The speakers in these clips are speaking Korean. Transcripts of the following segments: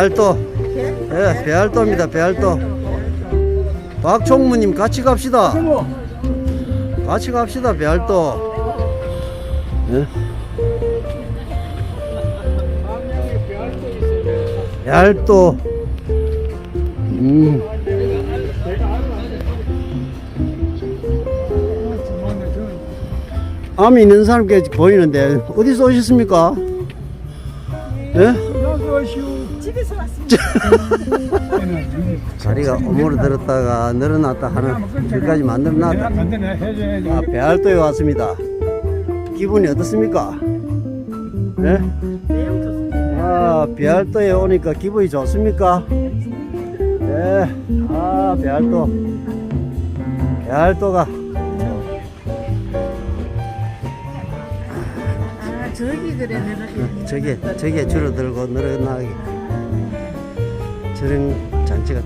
배알도 예, 배알도입니다. 배알도. 박총무님 같이 갑시다. 같이 갑시다. 배알도. 예? 배알도. 음. 암이 있는 사람께 보이는데 어디서 오셨습니까? 예? 왔습니다. 다리가 오므러들었다가 늘어났다 하는 길까지 만들어놨다. 아, 배알도에 왔습니다. 기분이 어떻습니까? 예? 좋습니다. 아, 배알도에 오니까 기분이 좋습니까? 예. 아, 배알도. 배알도가 아 저기 그래 저게 저게 줄어들고 늘어나게 저런 잔치가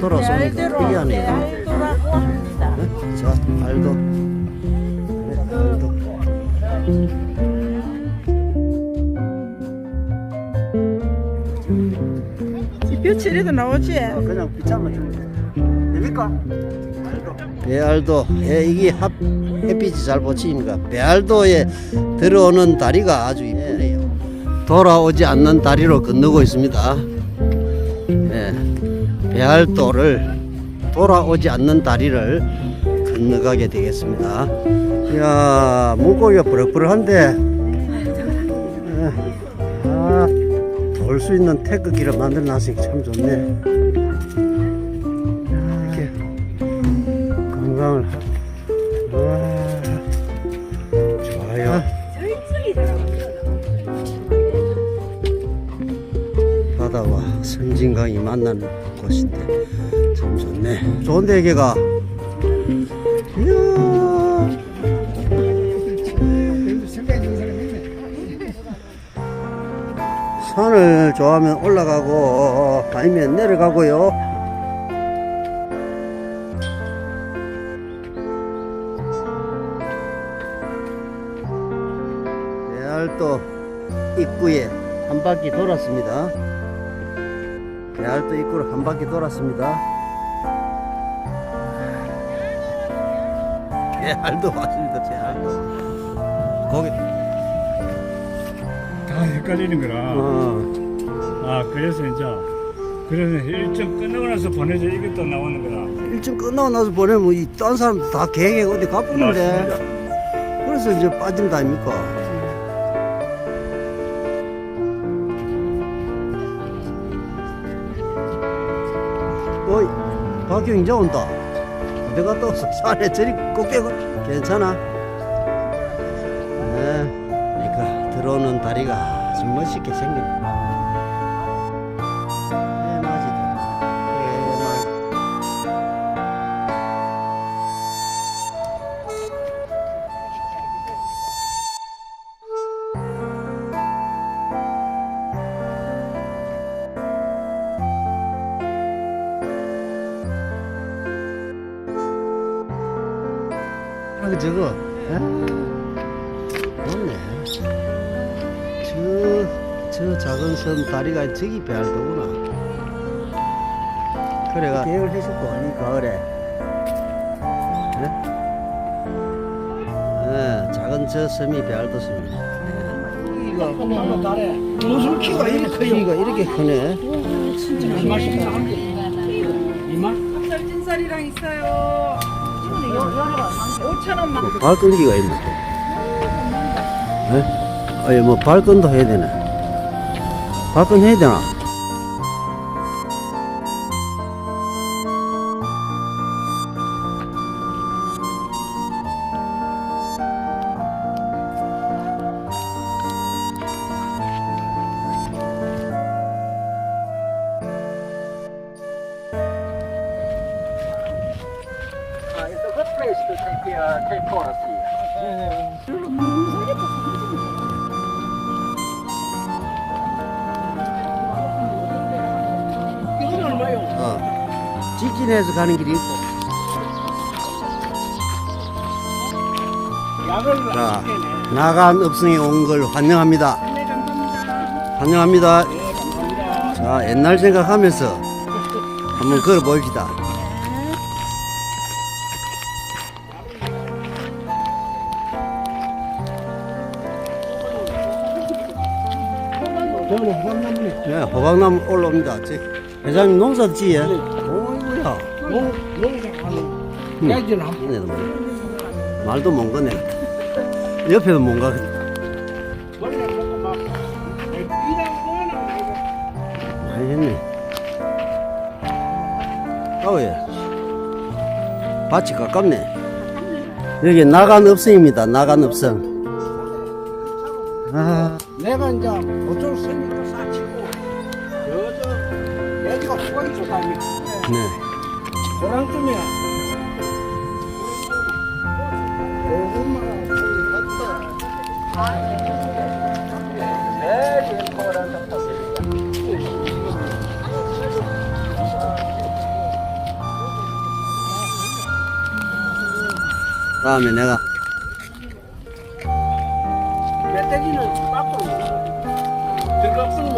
돌아서 오니까 특이하네요. 알도라고 합니다. 네? 자, 알도. 네, 알도. 뼈치리도 나오지? 아, 그냥 빗장만 주면 돼. 됩니까? 배알도 예, 이게 합, 햇빛이 잘 비치니까 배알도에 들어오는 다리가 아주 이쁘네요. 돌아오지 않는 다리로 건너고 있습니다. 예, 배알도를 돌아오지 않는 다리를 건너가게 되겠습니다. 이야 물고기가 버럭버럭한데 예, 아, 돌수 있는 태극기를 만들어 놨으니까 참 좋네. 이렇게 건강을 하- 와 좋아요. 바다와 선진강이 만나는 곳인데 참 좋네. 좋은데 여기가. 이야. 산을 좋아하면 올라가고 아니면 내려가고요. 배알도 입구에 한 바퀴 돌았습니다. 배알도 입구를 한 바퀴 돌았습니다. 배알도 왔습니다. 배알도. 거기 다 헷갈리는 거라. 어. 아 그래서 이제 그래서 일정 끝나고 나서 보내줘 이것도 나오는 거라. 일정 끝나고 나서 보내면 이딴 사람도 다 계획에 어디 가쁘는데 맞습니다. 그래서 이제 빠진다 아닙니까? 어이 박경 이제 온다 갔다 왔어 산에 저리 꽃게고 괜찮아 네 그러니까 들어오는 다리가 아주 멋있게 아, 그 저거, 예? 저, 저 작은 섬 다리가 저기 배알도구나. 그래가 계획을 해줬고, 이 가을에. 예? 예, 작은 저 섬이 배알도 섬입니다. 무슨 키가 이렇게 키가 이렇게 크네. 썰진살이랑 있어요. 5천 원만. 발끈기가 있네. 예? 아니, 뭐, 발끈도 해야 되네. Bakın neydi ha? place to take the uh, Cape Forest. 직진해서 가는 길이 있고. 자, 나간 읍성에 온 걸 환영합니다. 환영합니다. 자, 옛날 생각하면서 한번 걸어 봅시다. 네, 호박나무 올라옵니다. 저, 회장님 농사 지에? 어이구야. 응. 야기는 한 네, 뭐. 말도 못 거네. 옆에도 못 가. 번에 많이 했네. 아우 예. 밭이 가깝네. 여기 나간 읍성입니다. 나간 읍성. 다음에 내가 멧돼지는 밖으로 들어갔으면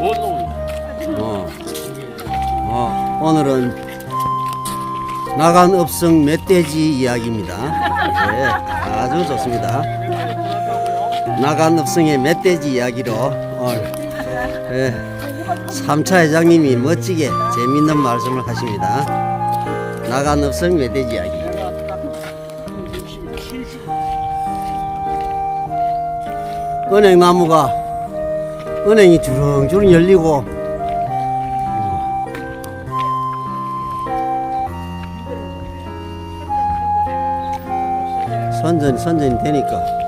못 놓은 어, 어, 오늘은 나간 읍성 멧돼지 이야기입니다. 네, 아주 좋습니다. 나간 읍성의 멧돼지 이야기로 오늘 예, 3차 회장님이 멋지게 재밌는 말씀을 하십니다. 나간 읍성 멧돼지 이야기. 은행 나무가 은행이 주렁주렁 열리고. 선전 선전이 되니까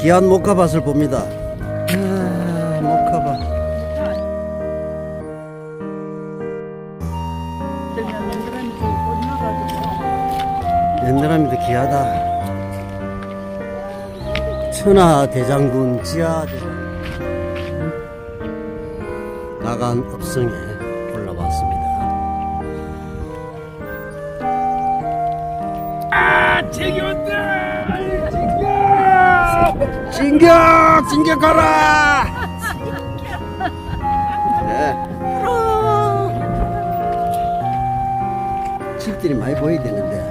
귀한 목화밭을 봅니다. 아, 꽂혀가지고 옛날함이도 귀하다. 천하 대장군 지하 대장군 나간 읍성에 진격! 진격하라! 네. 칠들이 많이 보여야 되는데.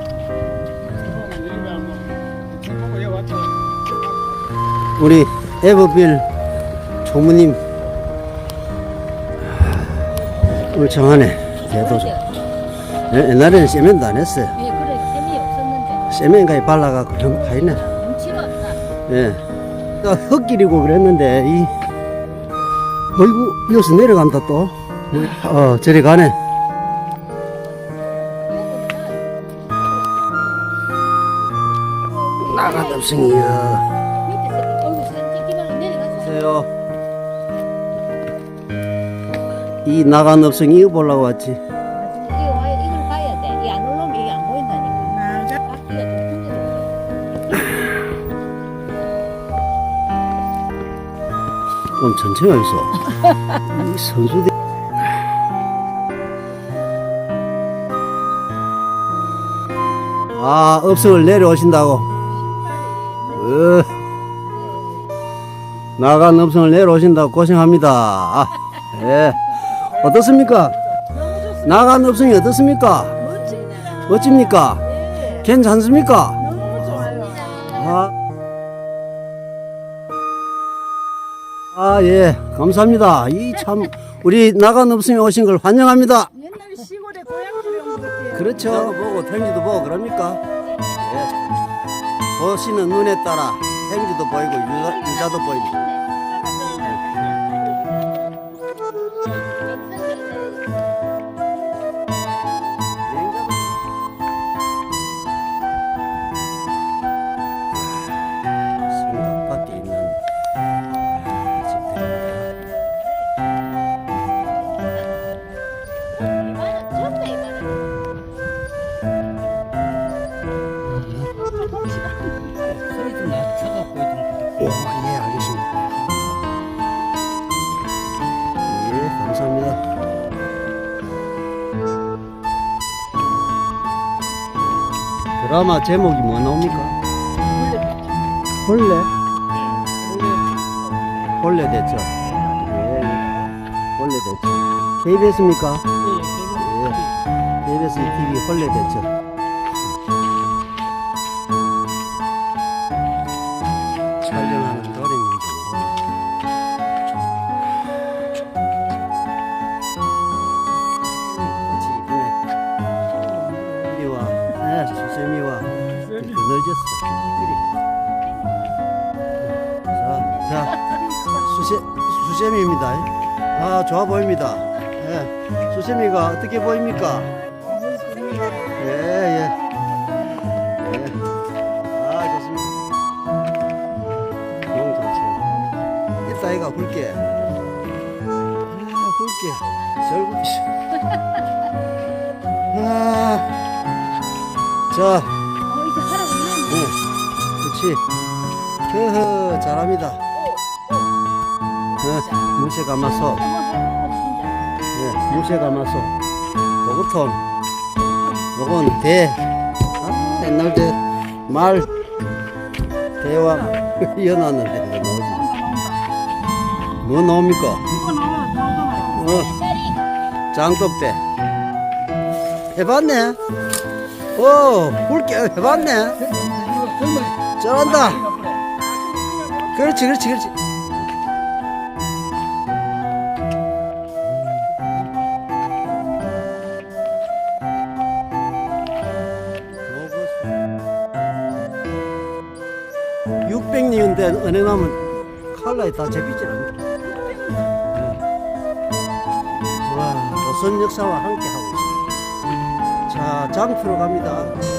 우리 에버빌 조무님 오늘 정하네 대도서 예, 옛날에는 세면도 안 했어요 예, 그래 재미없었는데 세면가에 발라갖고 그냥 가있네 눈치가 없다. 예. 또 흙길이고 그랬는데 이 어이구 여기서 내려간다 또. 어, 저리 가네. 보세요. 이 나간 읍성이 이거 보려고 왔지 좀 천천히 이 선수들 아 읍성을 내려오신다고. 어. 나간 읍성을 내려오신다고 고생합니다. 아, 예. 어떻습니까? 나간 읍성이 어떻습니까. 멋집니까? 네, 괜찮습니까 아, 예, 감사합니다. 이 참, 우리 나간 읍성에 오신 걸 환영합니다. 옛날 시골에 고향집에 온 것 같아요. 그렇죠. 보고, 탱지도 보고, 그럽니까? 예. 보시는 눈에 따라 탱지도 보이고, 유자, 유자도 보입니다. 드라마 제목이 뭐 나옵니까? 벌레? 벌레 대처. 예, 예. 벌레 대처. KBS입니까? 예. KBS TV 벌레 대처. 촬영 수세, 수세미입니다. 아, 좋아 보입니다. 예, 수세미가 어떻게 보입니까? 예, 예. 예. 아, 좋습니다. 너무 좋죠. 이따이가 굵게. 아, 굵게. 절굵이. 아. 자, 어, 이제 하라고. 응. 그렇지. 허허, 잘합니다. 네, 무쇠 가마솥. 네, 무쇠 가마솥. 보고통. 요건 대. 아, 옛날 대, 말. 대왕. 이어놨는데, 이거 뭐지? 뭐 나옵니까? 어, 장독대. 해봤네? 오, 굵게 해봤네? 잘한다. 그렇지, 그렇지, 그렇지. 년된 은행하면 칼라에 다 접히질 않네. 와, 조선 역사와 함께 하고 있습니다. 자, 장표로 갑니다.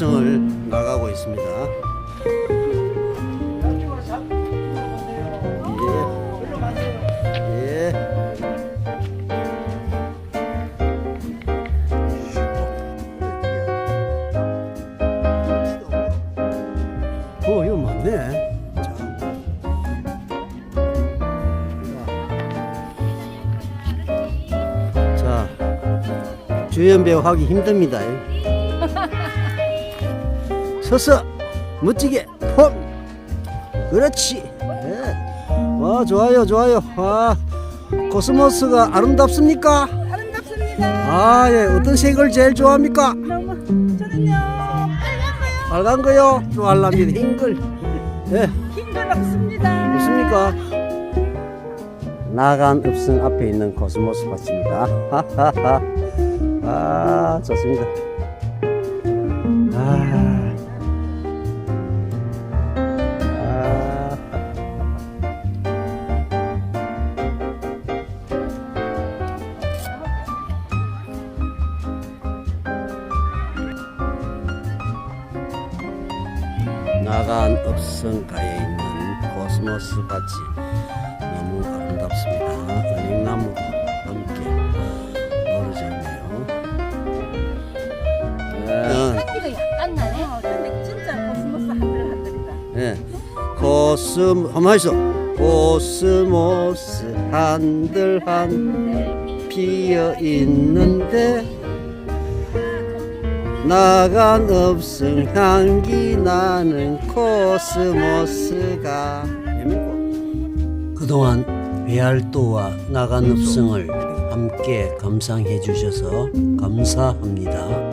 읍성을 나가고 있습니다. 예, 예. 어, 이거 맞네. 자. 자, 주연 배우 하기 힘듭니다. 서서 멋지게 폼. 그렇지. 네. 와, 좋아요, 좋아요. 와, 코스모스가 아름답습니까? 아름답습니다. 아, 예. 어떤 색을 제일 좋아합니까? 너무 저는요 빨간 거요. 좋아합니다. 흰 걸. 예. 흰걸 없습니다. 무습니까? 나간 읍성 앞에 있는 코스모스 밭입니다. 아, 좋습니다. 아. 아. 읍성가에 있는 코스모스 밭이 너무 아름답습니다. 은행나무도 함께 어우러져 있네요. 예, 이거 약간 나네. 어, 근데 진짜 코스모스 한들한들이다. 예. 코스모 한번 하시죠. 코스모스 한들한 피어 있는데 나간 읍성 향기 나는 코스모스가. 그동안 배알도와 나간 읍성을 함께 감상해 주셔서 감사합니다.